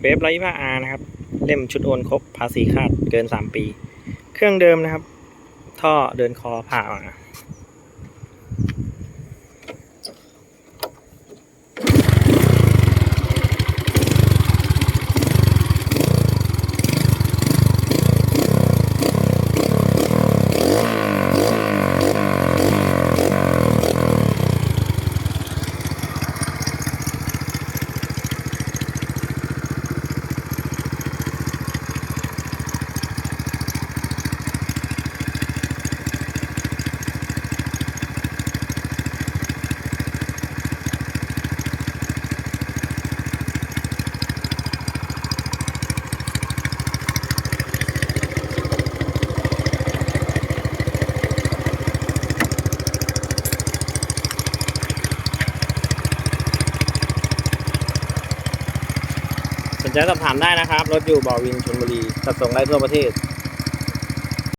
เวฟไร้ผ้าอาร์นะครับ เล่มชุดโอนครบภาษีคาดเกินสามปี เครื่องเดิมนะครับ ท่อเดินคอผ่ามา นใจสอบถามได้นะครับ รถอยู่บ่อวินชลบุรีจัดส่งได้ทั่วประเทศ